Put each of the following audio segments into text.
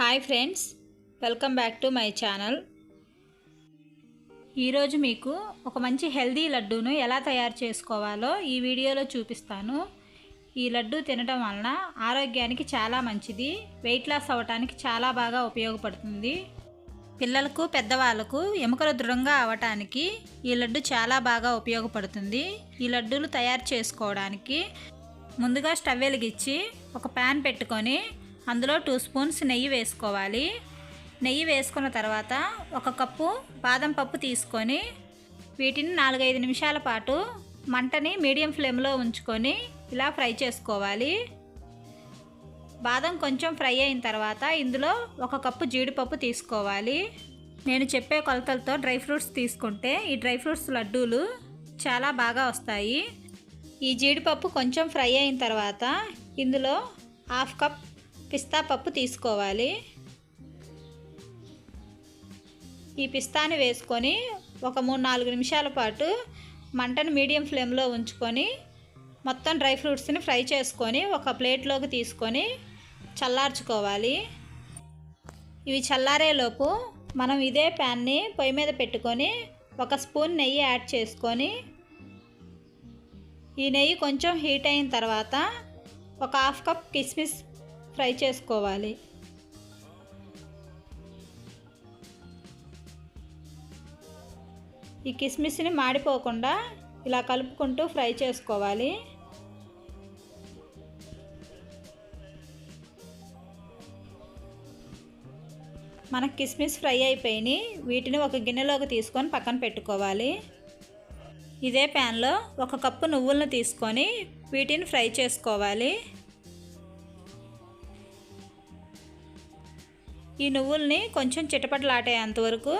Hi friends welcome back to my channel. ఈరోజు మీకు ఒక మంచి హెల్దీ లడ్డూను ఎలా తయారు చేసుకోవాలో ఈ వీడియోలో చూపిస్తాను. ఈ లడ్డు తినడం వలన ఆరోగ్యానికి చాలా మంచిది వెయిట్ లాస్ అవ్వటానికి చాలా బాగా ఉపయోగపడుతుంది. పిల్లలకు పెద్దవాళ్ళకు ఎముకలు దృఢంగా అవ్వటానికి ఈ లడ్డు చాలా బాగా ఉపయోగపడుతుంది. ఈ లడ్డూలు తయారు చేసుకోవడానికి ముందుగా స్టవ్ వెలిగించి ఒక ప్యాన్ పెట్టుకొని అందులో టూ స్పూన్స్ నెయ్యి వేసుకోవాలి. నెయ్యి వేసుకున్న తర్వాత ఒక కప్పు బాదం పప్పు తీసుకొని వీటిని నాలుగైదు నిమిషాల పాటు మంటని మీడియం ఫ్లేమ్లో ఉంచుకొని ఇలా ఫ్రై చేసుకోవాలి. బాదం కొంచెం ఫ్రై అయిన తర్వాత ఇందులో ఒక కప్పు జీడిపప్పు తీసుకోవాలి. నేను చెప్పే కొలతలతో డ్రై ఫ్రూట్స్ తీసుకుంటే ఈ డ్రై ఫ్రూట్స్ లడ్డూలు చాలా బాగా వస్తాయి. ఈ జీడిపప్పు కొంచెం ఫ్రై అయిన తర్వాత ఇందులో హాఫ్ కప్ పిస్తా పప్పు తీసుకోవాలి. ఈ పిస్తాని వేసుకొని ఒక మూడు నాలుగు నిమిషాల పాటు మంటను మీడియం ఫ్లేమ్లో ఉంచుకొని మొత్తం డ్రై ఫ్రూట్స్ని ఫ్రై చేసుకొని ఒక ప్లేట్లోకి తీసుకొని చల్లార్చుకోవాలి. ఇవి చల్లారేలోపు మనం ఇదే ప్యాన్ని పొయ్యి మీద పెట్టుకొని ఒక స్పూన్ నెయ్యి యాడ్ చేసుకొని ఈ నెయ్యి కొంచెం హీట్ అయిన తర్వాత ఒక హాఫ్ కప్ కిస్మిస్ ఫ్రై చేసుకోవాలి. ఈ కిస్మిస్ని మాడిపోకుండా ఇలా కలుపుకుంటూ ఫ్రై చేసుకోవాలి. మనకు కిస్మిస్ ఫ్రై అయిపోయినాయి వీటిని ఒక గిన్నెలోకి తీసుకొని పక్కన పెట్టుకోవాలి. ఇదే ప్యాన్లో ఒక కప్పు నువ్వులను తీసుకొని వీటిని ఫ్రై చేసుకోవాలి. ఈ నువ్వుల్ని కొంచెం చిటపటలాటేంతవరకు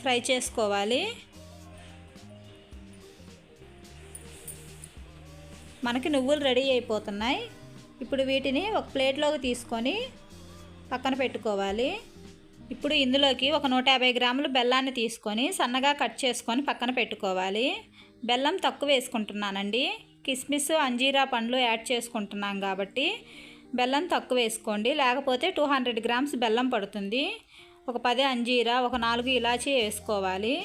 ఫ్రై చేసుకోవాలి. మనకి నువ్వులు రెడీ అయిపోతున్నాయి. ఇప్పుడు వీటిని ఒక ప్లేట్లోకి తీసుకొని పక్కన పెట్టుకోవాలి. ఇప్పుడు ఇందులోకి ఒక నూట యాభై గ్రాములు బెల్లాన్ని తీసుకొని సన్నగా కట్ చేసుకొని పక్కన పెట్టుకోవాలి. బెల్లం తక్కువ వేసుకుంటున్నానండి. కిస్మిస్ అంజీరా పండ్లు యాడ్ చేసుకుంటున్నాం కాబట్టి బెల్లం తక్కువ వేసుకోండి. లేకపోతే టూ హండ్రెడ్ గ్రామ్స్ బెల్లం పడుతుంది. ఒక పది అంజీరా ఒక నాలుగు ఇలాచి వేసుకోవాలి.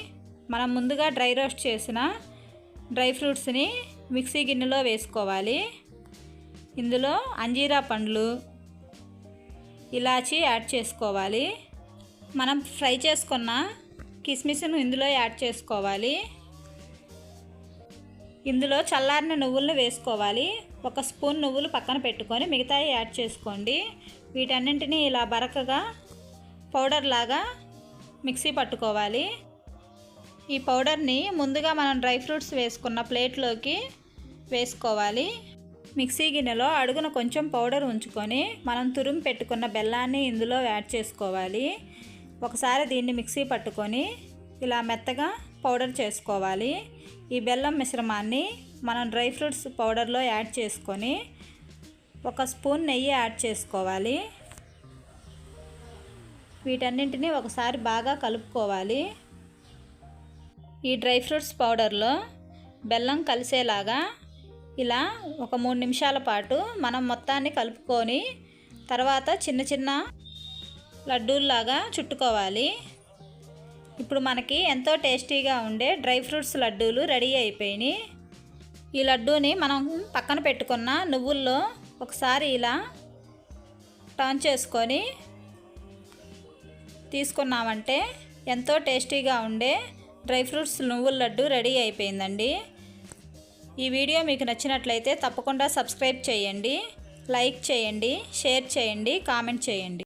మనం ముందుగా డ్రై రోస్ట్ చేసిన డ్రై ఫ్రూట్స్ని మిక్సీ గిన్నెలో వేసుకోవాలి. ఇందులో అంజీరా పండ్లు ఇలాచి యాడ్ చేసుకోవాలి. మనం ఫ్రై చేసుకున్న కిస్మిస్ను ఇందులో యాడ్ చేసుకోవాలి. ఇందులో చల్లారిన నువ్వులను వేసుకోవాలి. ఒక స్పూన్ నువ్వులు పక్కన పెట్టుకొని మిగతాయి యాడ్ చేసుకోండి. వీటన్నింటినీ ఇలా బరకగా పౌడర్ లాగా మిక్సీ పట్టుకోవాలి. ఈ పౌడర్ని ముందుగా మనం డ్రై ఫ్రూట్స్ వేసుకున్న ప్లేట్లోకి వేసుకోవాలి. మిక్సీ గిన్నెలో అడుగున కొంచెం పౌడర్ ఉంచుకొని మనం తురుము పెట్టుకున్న బెల్లాన్ని ఇందులో యాడ్ చేసుకోవాలి. ఒకసారి దీన్ని మిక్సీ పట్టుకొని ఇలా మెత్తగా పౌడర్ చేసుకోవాలి. ఈ బెల్లం మిశ్రమాన్ని మనం డ్రై ఫ్రూట్స్ పౌడర్లో యాడ్ చేసుకొని ఒక స్పూన్ నెయ్యి యాడ్ చేసుకోవాలి. వీటన్నింటినీ ఒకసారి బాగా కలుపుకోవాలి. ఈ డ్రై ఫ్రూట్స్ పౌడర్లో బెల్లం కలిసేలాగా ఇలా ఒక మూడు నిమిషాల పాటు మనం మొత్తాన్ని కలుపుకొని తర్వాత చిన్న చిన్న లడ్డూల్లాగా చుట్టుకోవాలి. ఇప్పుడు మనకి ఎంతో టేస్టీగా ఉండే డ్రై ఫ్రూట్స్ లడ్డూలు రెడీ అయిపోయినాయి. ఈ లడ్డూని మనం పక్కన పెట్టుకున్న నువ్వుల్లో ఒకసారి ఇలా టర్న్ చేసుకొని తీసుకున్నామంటే ఎంతో టేస్టీగా ఉండే డ్రై ఫ్రూట్స్ నువ్వుల లడ్డు రెడీ అయిపోయిందండి. ఈ వీడియో మీకు నచ్చినట్లయితే తప్పకుండా సబ్స్క్రైబ్ చేయండి లైక్ చేయండి షేర్ చేయండి కామెంట్ చేయండి.